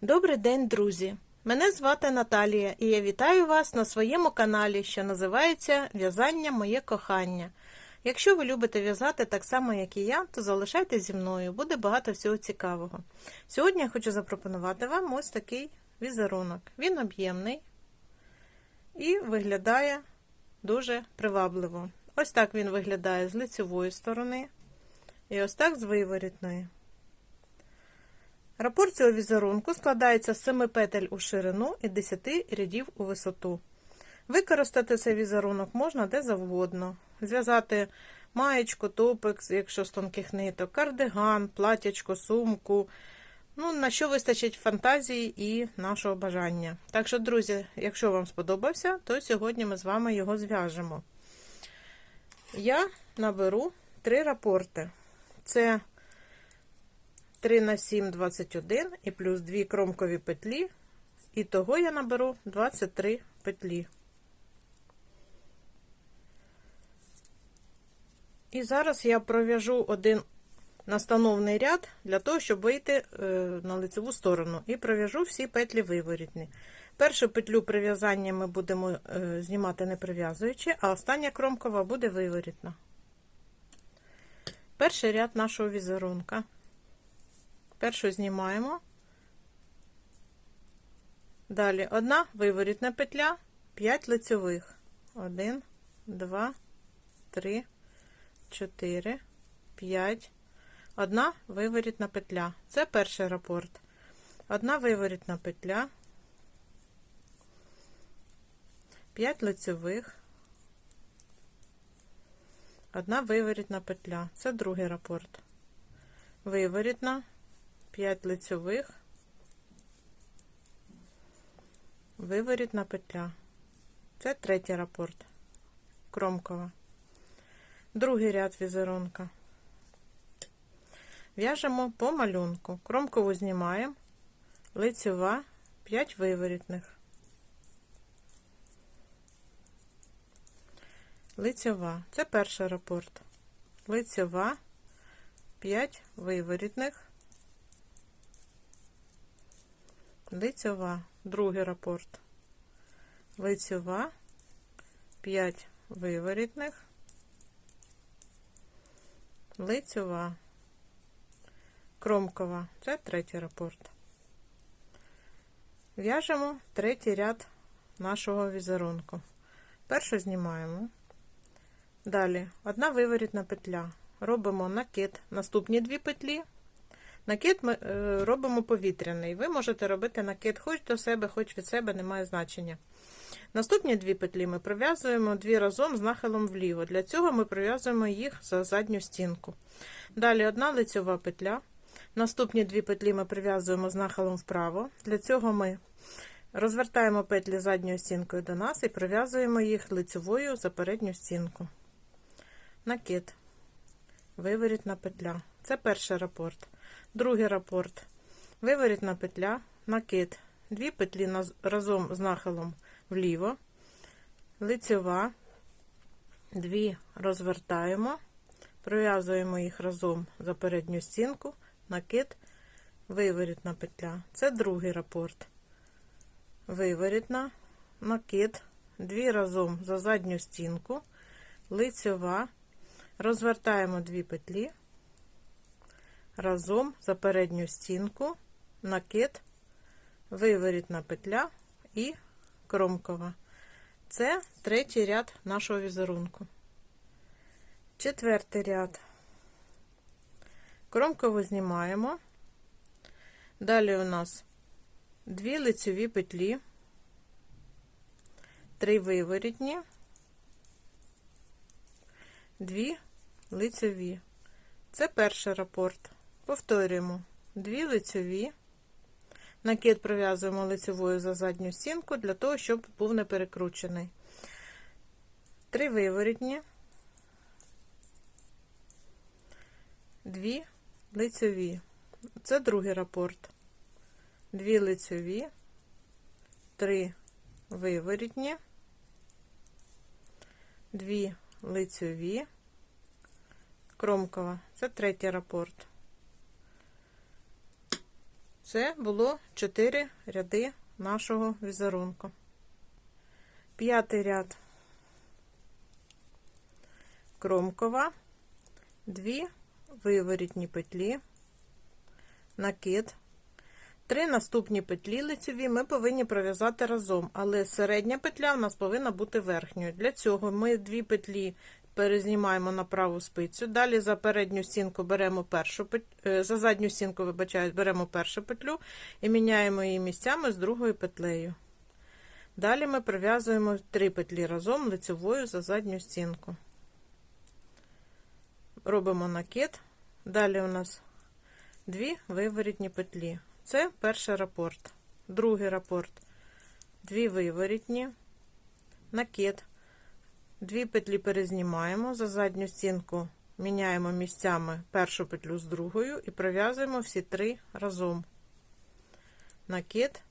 Добрий день, друзі! Мене звати Наталія, і я вітаю вас на своєму каналі, що називається В'язання Моє кохання. Якщо ви любите в'язати так само, як і я, то залишайтесь зі мною, буде багато всього цікавого. Сьогодні я хочу запропонувати вам ось такий візерунок. Він об'ємний і виглядає дуже привабливо. Ось так він виглядає з лицевої сторони, і ось так з виворітної. Рапорт цього візерунку складається з 7 петель у ширину і 10 рядів у висоту. Використати цей візерунок можна де завгодно. Зв'язати маєчку, топик, якщо з тонких ниток, кардиган, платячко, сумку. Ну, на що вистачить фантазії і нашого бажання. Так що, друзі, якщо вам сподобався, то сьогодні ми з вами його зв'яжемо. Я наберу три рапорти. Це 3 на 7 21 і плюс 2 кромкові петлі. І того я наберу 23 петлі. І зараз я пров'яжу один настановний ряд для того, щоб вийти на лицеву сторону. І пров'яжу всі петлі виворітні. Першу петлю прив'язання ми будемо знімати не прив'язуючи, а остання кромкова буде виворітна. Перший ряд нашого візерунка. Першу знімаємо. Далі одна виворітна петля, 5 лицьових. 1, 2, 3, 4, 5. Одна виворітна петля. Це перший рапорт. Одна виворітна петля, 5 лицьових. Одна виворітна петля. Це другий рапорт. Виворітна. 5 лицьових, виворітна петля. Це третій рапорт. Кромкова. Другий ряд візерунка. В'яжемо по малюнку. Кромкову знімаємо, лицьова, 5 виворітних. Лицьова. Це перший рапорт. Лицьова, 5 виворітних. Лицьова, другий рапорт, лицьова, 5 виворітних, лицьова, кромкова, це третій рапорт. В'яжемо третій ряд нашого візерунку. Першу знімаємо. Далі одна виворітна петля. Робимо накид, наступні дві петлі. Накид ми е, робимо повітряний. Ви можете робити накид хоч до себе, хоч від себе, немає значення. Наступні дві петлі ми пров'язуємо дві разом з нахилом вліво. Для цього ми пров'язуємо їх за задню стінку. Далі одна лицьова петля. Наступні дві петлі ми прив'язуємо з нахилом вправо. Для цього ми розвертаємо петлі задньою стінкою до нас і прив'язуємо їх лицьовою за передню стінку. Накид, виворітна петля. Це перший рапорт. Другий рапорт. Виворітна петля, накид, дві петлі разом з нахилом вліво, лицьова, дві розвертаємо, пров'язуємо їх разом за передню стінку, накид, виворітна петля. Це другий рапорт. Виворітна, накид, дві разом за задню стінку, лицьова, розвертаємо дві петлі разом за передню стінку, накид, виворітна петля і кромкова. Це третій ряд нашого візерунку. Четвертий ряд. Кромкову знімаємо. Далі у нас дві лицеві петлі, три виворітні, дві лицеві. Це перший рапорт. Повторюємо дві лицеві, накид пров'язуємо лицевою за задню стінку для того, щоб був не перекручений. Три виворітні, дві лицеві. Це другий рапорт. Дві лицеві, три виворітні, дві лицеві, кромкова. Це третій рапорт. Це було 4 ряди нашого візерунку. П'ятий ряд кромкова, дві виворітні петлі, накид. Три наступні петлі лицеві ми повинні пров'язати разом, але середня петля в нас повинна бути верхньою. Для цього ми дві петлі перезнімаємо на праву спицю. Далі за передню стінку беремо першу петлю, за задню стінку, вибачаю, беремо першу петлю і міняємо її місцями з другою петлею. Далі ми прив'язуємо три петлі разом лицевою за задню стінку. Робимо накид. Далі у нас дві виворітні петлі. Це перший рапорт. Другий рапорт. Дві виворітні, накид. Дві петлі перезнімаємо за задню стінку, міняємо місцями першу петлю з другою і пров'язуємо всі три разом. Накид,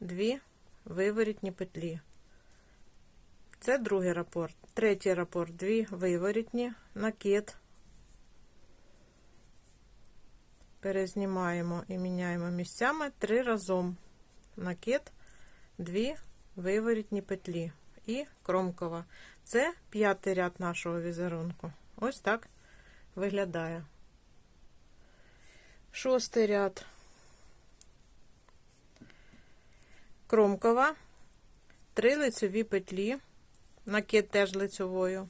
дві виворітні петлі. Це другий рапорт. Третій рапорт, дві виворітні, накид. Перезнімаємо і міняємо місцями три разом. Накид, дві виворітні петлі і кромкова. Це п'ятий ряд нашого візерунку. Ось так виглядає. Шостий ряд. Кромкова, три лицеві петлі, накид теж лицевою.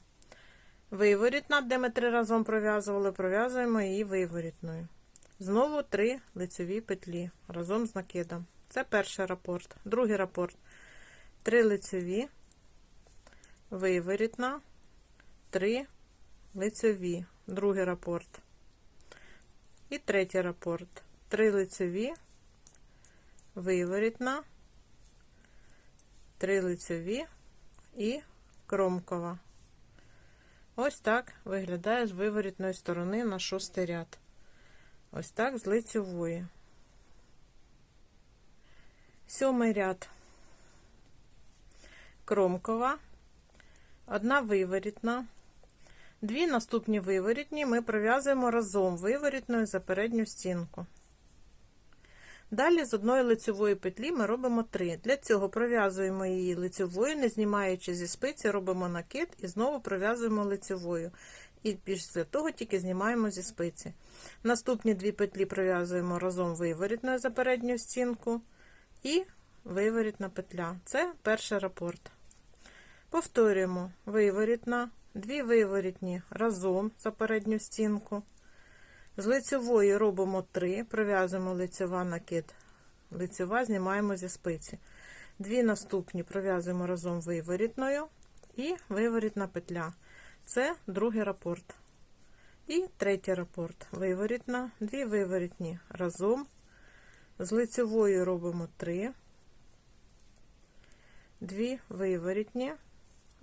Виворітна, де ми три разом пров'язували, пров'язуємо її виворітною. Знову три лицеві петлі разом з накидом. Це перший рапорт. Другий рапорт. Три лицеві, виворітна, три лицеві, другий рапорт. І третій рапорт. Три лицеві, виворітна, три лицеві і кромкова. Ось так виглядає з виворітної сторони на шостий ряд. Ось так з лицевої. Сьомий ряд кромкова, одна виворітна, дві наступні виворітні ми пров'язуємо разом виворітною за передню стінку. Далі з одної лицевої петлі ми робимо три. Для цього пров'язуємо її лицевою, не знімаючи зі спиці, робимо накид і знову пров'язуємо лицевою. І після того тільки знімаємо зі спиці. Наступні дві петлі пров'язуємо разом виворітною за передню стінку і виворітна петля. Це перший рапорт. Повторюємо виворітна, дві виворітні разом за передню стінку. З лицевої робимо 3, пров'язуємо лицева накид, лицева знімаємо зі спиці. Дві наступні пров'язуємо разом виворітною і виворітна петля. Це другий рапорт. І третій рапорт. Виворітна, дві виворітні разом. З лицевою робимо 3, дві виворітні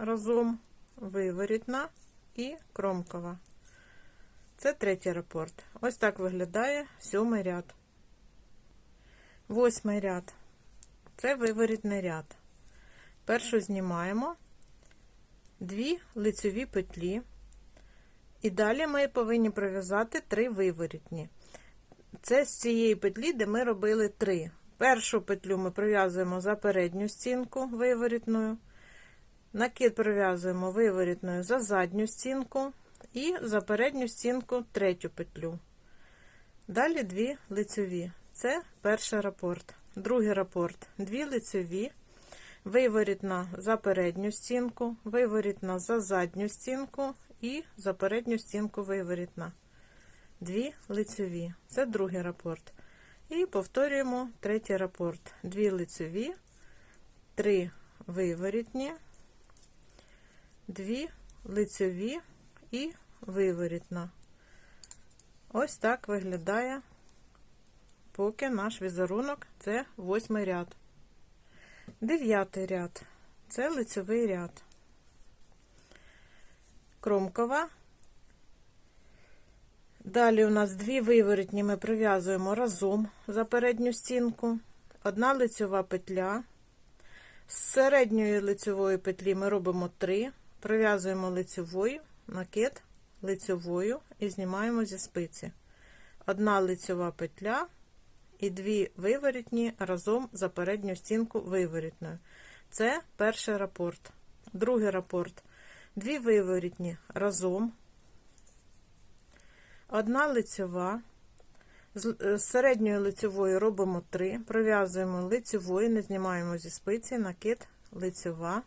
разом, виворітна і кромкова. Це третій рапорт. Ось так виглядає сьомий ряд. Восьмий ряд. Це виворітний ряд. Першу знімаємо дві лицеві петлі. І далі ми повинні пров'язати три виворітні. Це з цієї петлі, де ми робили три. Першу петлю ми пров'язуємо за передню стінку виворітною. Накид пров'язуємо виворітною за задню стінку і за передню стінку третю петлю. Далі дві лицеві. Це перший рапорт. Другий рапорт дві лицеві, виворітна за передню стінку, виворітна за задню стінку і за передню стінку виворітна. Дві лицеві. Це другий рапорт. І повторюємо третій рапорт. Дві лицеві, три виворітні, дві лицеві і виворітна. Ось так виглядає поки наш візерунок це восьмий ряд. Дев'ятий ряд це лицевий ряд. Кромкова. Далі у нас дві виворітні ми прив'язуємо разом за передню стінку, одна лицьова петля. З середньої лицевої петлі ми робимо три, прив'язуємо лицевою, накид лицевою і знімаємо зі спиці. Одна лицьова петля і дві виворітні разом за передню стінку виворітною. Це перший рапорт. Другий рапорт. Дві виворітні разом. Одна лицьова. З е, середньої лицьової робимо 3, пров'язуємо лицьовою, не знімаємо зі спиці, накид, лицьова,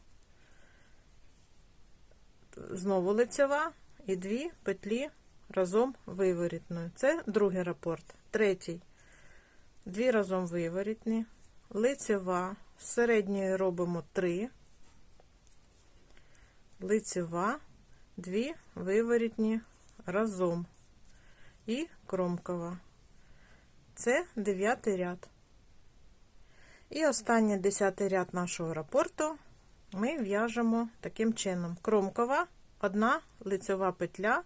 знову лицьова і дві петлі разом виворітною. Це другий рапорт. Третій. Дві разом виворітні, лицьова, з середньої робимо 3, лицьова, дві виворітні разом і кромкова. Це дев'ятий ряд. І останній десятий ряд нашого рапорту ми в'яжемо таким чином: кромкова, одна лицьова петля.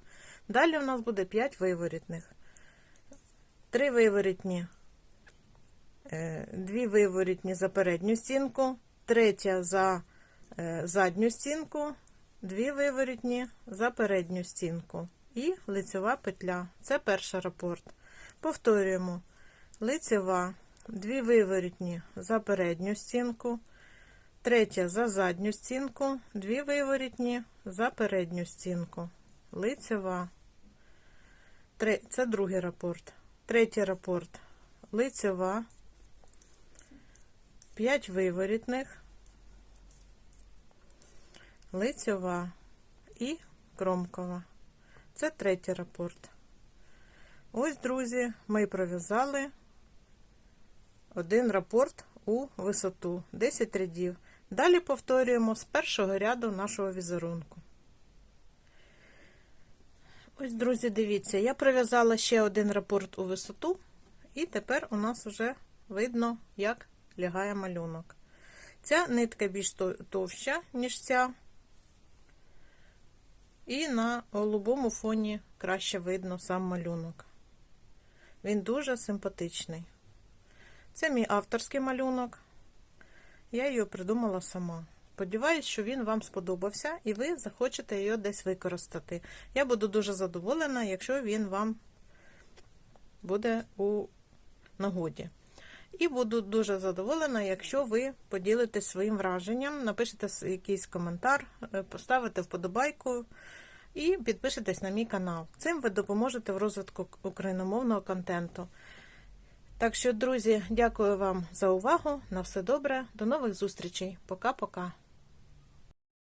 Далі у нас буде 5 виворітних. 3 виворітні, 2 виворітні за передню стінку, третя за е, задню стінку, 2 виворітні за передню стінку і лицьова петля. Це перший рапорт. Повторюємо лицева, дві виворітні за передню стінку, третя за задню стінку, дві виворітні за передню стінку, лицева. Це другий рапорт. Третій рапорт лицева, 5 виворітних, лицева і кромкова. Це третій рапорт. Ось, друзі, ми пров'язали один рапорт у висоту 10 рядів. Далі повторюємо з першого ряду нашого візерунку. Ось, друзі, дивіться, я пров'язала ще один рапорт у висоту, і тепер у нас вже видно, як лягає малюнок. Ця нитка більш товща, ніж ця, і на голубому фоні краще видно сам малюнок. Він дуже симпатичний. Це мій авторський малюнок. Я його придумала сама. Сподіваюсь, що він вам сподобався і ви захочете його десь використати. Я буду дуже задоволена, якщо він вам буде у нагоді. І буду дуже задоволена, якщо ви поділитесь своїм враженням, напишете якийсь коментар, е, поставите вподобайку і підпишитесь на мій канал. Цим ви допоможете в розвитку україномовного контенту. Так що, друзі, дякую вам за увагу. На все добре. До нових зустрічей. Пока-пока.